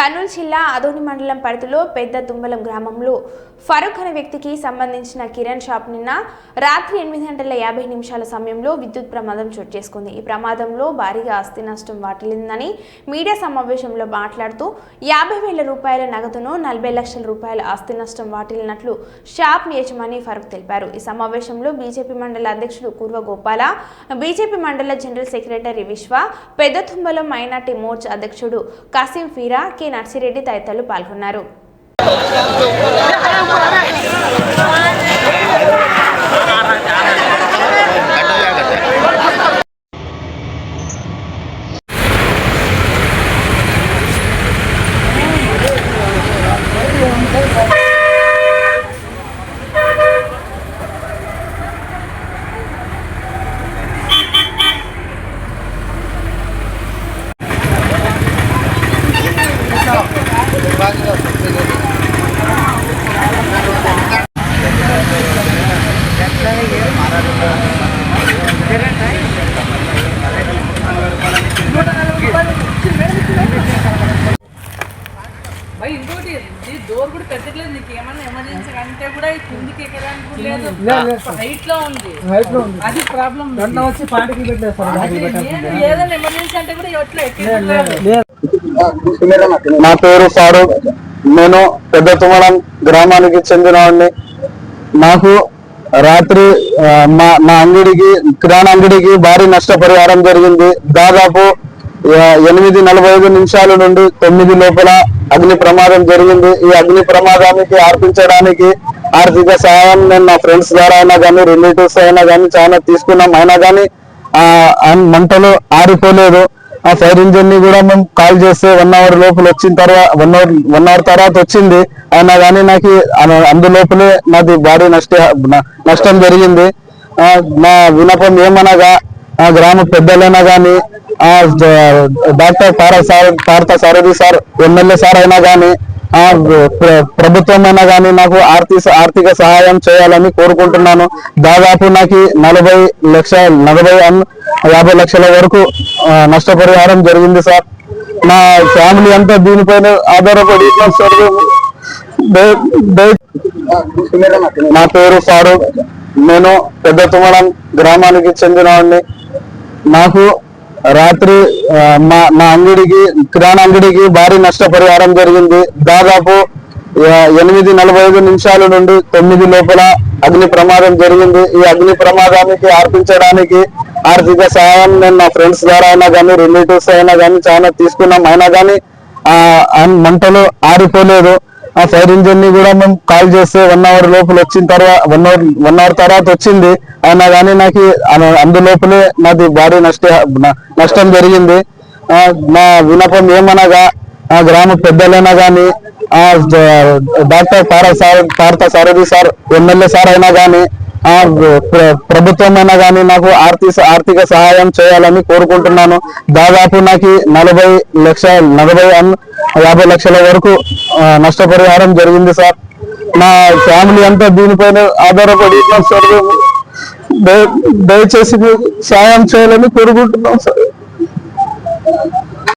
కర్నూలు జిల్లా అదోని మండలం పరిధిలో పెద్ద తుమ్మలం గ్రామంలో ఫరూక్ అనే వ్యక్తికి సంబంధించిన కిరణ్ షాప్ నిన్న రాత్రి ఎనిమిది గంటల యాభై నిమిషాల సమయంలో విద్యుత్ ప్రమాదం చోటు చేసుకుంది. ఈ ప్రమాదంలో భారీగా ఆస్తి నష్టం వాటిల్లిందని మీడియా సమావేశంలో మాట్లాడుతూ యాభై వేల రూపాయల నగదును నలభై లక్షల రూపాయల ఆస్తి నష్టం వాటిల్లినట్లు షాప్ యజమాని ఫరూక్ తెలిపారు. ఈ సమావేశంలో బీజేపీ మండల అధ్యక్షుడు కూర్వ గోపాల బీజేపీ మండల general secretary Vishwa Pedda Tumbalam minority Morcha అధ్యక్షుడు కాసిం ఫీరా కె. నర్సిరెడ్డి తదితరులు పాల్గొన్నారు. భయ్ ఇంకోటి ఇది డోర్ కూడా పెట్టట్లేదు నీకు ఏమన్నా ఎమర్జెన్సీ అంటే కూడా ఈ కిందికి ఎక్కడానికి లేదు. హైట్లో ఉంది. హైట్లో ఉంది. అది ప్రాబ్లం దాంట్లో వచ్చి పాటికి పెట్టేస్తారు ఏదైనా ఎమర్జెన్సీ అంటే కూడా ఎట్లా ఎక్కలేదు నా పేరు ఫారూక్. నేను పెద్ద తుమ్మడం గ్రామానికి చెందినవాడిని నాకు రాత్రి మా నా అంగడికి కిరాణా అంగడికి భారీ నష్టపరిహారం జరిగింది. దాదాపు ఎనిమిది నలభై ఐదు నిమిషాల నుండి తొమ్మిది లోపల అగ్ని ప్రమాదం జరిగింది. ఈ అగ్ని ప్రమాదానికి ఆర్పించడానికి ఆర్థిక సహాయం నేను నా ఫ్రెండ్స్ ద్వారా అయినా కానీ రిలేటివ్స్ అయినా కానీ చాలా తీసుకున్నాం. అయినా కానీ మంటలు ఆరిపోలేదు. ఆ ఫైర్ ఇంజిన్ని కూడా మేము కాల్ చేస్తే వన్ అవర్ లోపల వచ్చిన తర్వాత వన్ అవర్ వన్ అవర్ తర్వాత వచ్చింది. అయినా కానీ నాకు అందులోపలే నాది భారీ నష్ట నష్టం జరిగింది. నా వినపం ఏమనగా ఆ గ్రామ పెద్దలైనా కానీ డాక్టర్ పార sir Partha Sarathi sir MLA sir అయినా కానీ ఆ ప్రభుత్వం అయినా కానీ నాకు ఆర్థిక ఆర్థిక సహాయం చేయాలని కోరుకుంటున్నాను. దాదాపు నాకు నలభై లక్ష నలభై యాభై లక్షల వరకు నష్టపరిహారం జరిగింది సార్. నా ఫ్యామిలీ అంతా దీనిపైన ఆధారపడి సార్ నా పేరు ఫారూక్. నేను పెద్ద తుమ్మడం గ్రామానికి చెందినవాడిని. నాకు రాత్రి మా మా అంగడికి కిరాణా అంగడికి భారీ నష్టపరిహారం జరిగింది. దాదాపు ఎనిమిది నలభై ఐదు నిమిషాల నుండి తొమ్మిది లోపల అగ్ని ప్రమాదం జరిగింది. ఈ అగ్ని ప్రమాదానికి ఆర్పించడానికి ఆర్థిక సహాయం నేను నా ఫ్రెండ్స్ ద్వారా అయినా కానీ రిలేటివ్స్ అయినా కానీ చాలా తీసుకున్నాం. అయినా కానీ మంటలు ఆరిపోలేదు. ఆ ఫైర్ ఇంజిన్ని కూడా మేము కాల్ చేస్తే వన్ అవర్ లోపల వచ్చిన తర్వాత వన్ అవర్ వన్ అవర్ తర్వాత వచ్చింది. అయినా కానీ నాకు అందులోపలే నాది భారీ నష్ట నష్టం జరిగింది. నా వినపం ఏమనగా ఆ గ్రామ పెద్దలైనా కానీ ఆ డాక్టర్ పార sir Partha Sarathi sir MLA sir అయినా కానీ ఆ ప్రభుత్వం అయినా కానీ నాకు ఆర్థిక ఆర్థిక సహాయం చేయాలని కోరుకుంటున్నాను. దాదాపు నాకు నలభై లక్ష నలభై యాభై లక్షల వరకు నష్టపరిహారం జరిగింది సార్. నా ఫ్యామిలీ అంతా దీనిపైన ఆధారపడి సార్ దయచేసి సహాయం చేయాలని కోరుకుంటున్నాం సార్.